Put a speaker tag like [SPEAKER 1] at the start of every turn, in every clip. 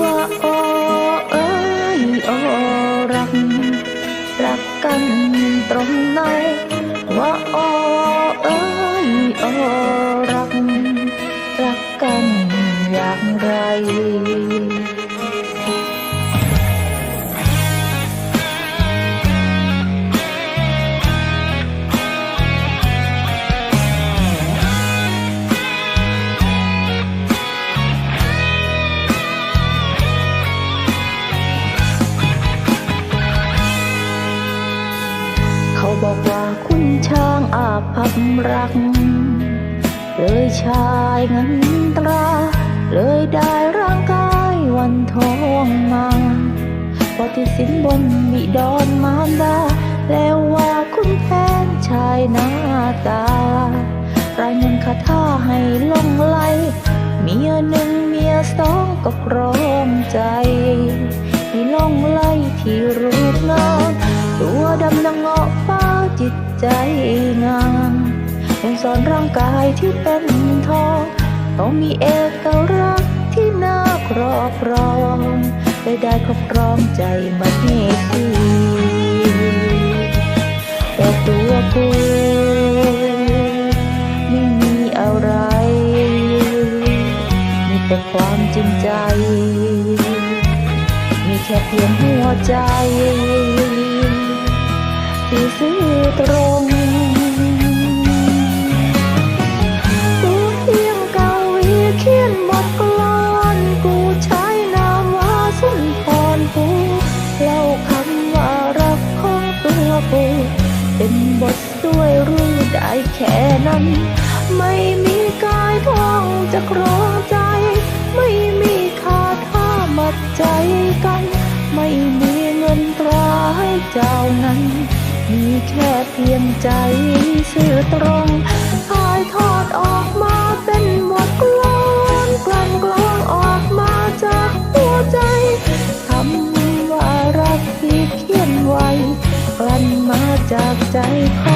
[SPEAKER 1] ว่าโอ้เอ้ยโอรักรักกันตรงไหนว่าโอ้เอ้ยโอรักรักกันอย่างไร อาภัพรัก เลยชายเงินตรา เลยได้ร่างกายวันทองมาปฏิสินบนบิดอนมารดา แล้วว่าคุณแฟนชายหน้าตารายเงินคาท่าให้ลงไหลเมียหนึ่งเมียสองก็พร้อมใจให้ลงไหลที่รูปงามตัวดำดังเงาะ จิตใจงามองสอนร่างกายที่เป็นทองต้องมีเอกลักษณ์ที่น่าครอบครองได้ได้ครอบครองใจมาให้ทีแต่ตัวกูไม่มีอะไร มีแต่ความจริงใจ มีแค่เพียงหัวใจ ที่ซื่อตรงกูเพียงกาวีเขียนบทกลอนกูใช้นามว่าสุนทรภูเล่าคำว่ารักของตัวกูเป็นบทด้วยรู้ได้แค่นั้น ไม่มีกายท้องจะครองใจ ใจสื่อตรงถ่ายทอดออกมาเป็นบทกลอนกลั่นกลองออกมาจากหัวใจคำว่ารักที่เขียนไว้กลั่นมาจากใจของ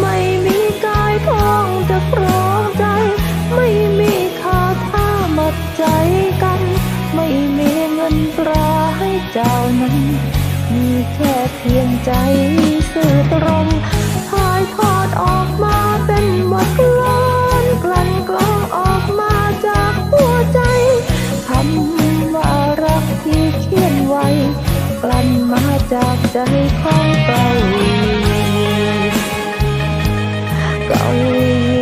[SPEAKER 1] ไม่มีกายพองจะครองใจ ไม่มีคาท่ามัใจกัน ไม่มีเงินตราให้เจ้านั้น มีแค่เพียงใจสื่อตงถ่ยทอดออกมาเป็นหมดลอนกลั่นกลองออกมาจากหัวใจคำว่ารักที่เขียนไวกลั่นมาจากใจของเรา 告一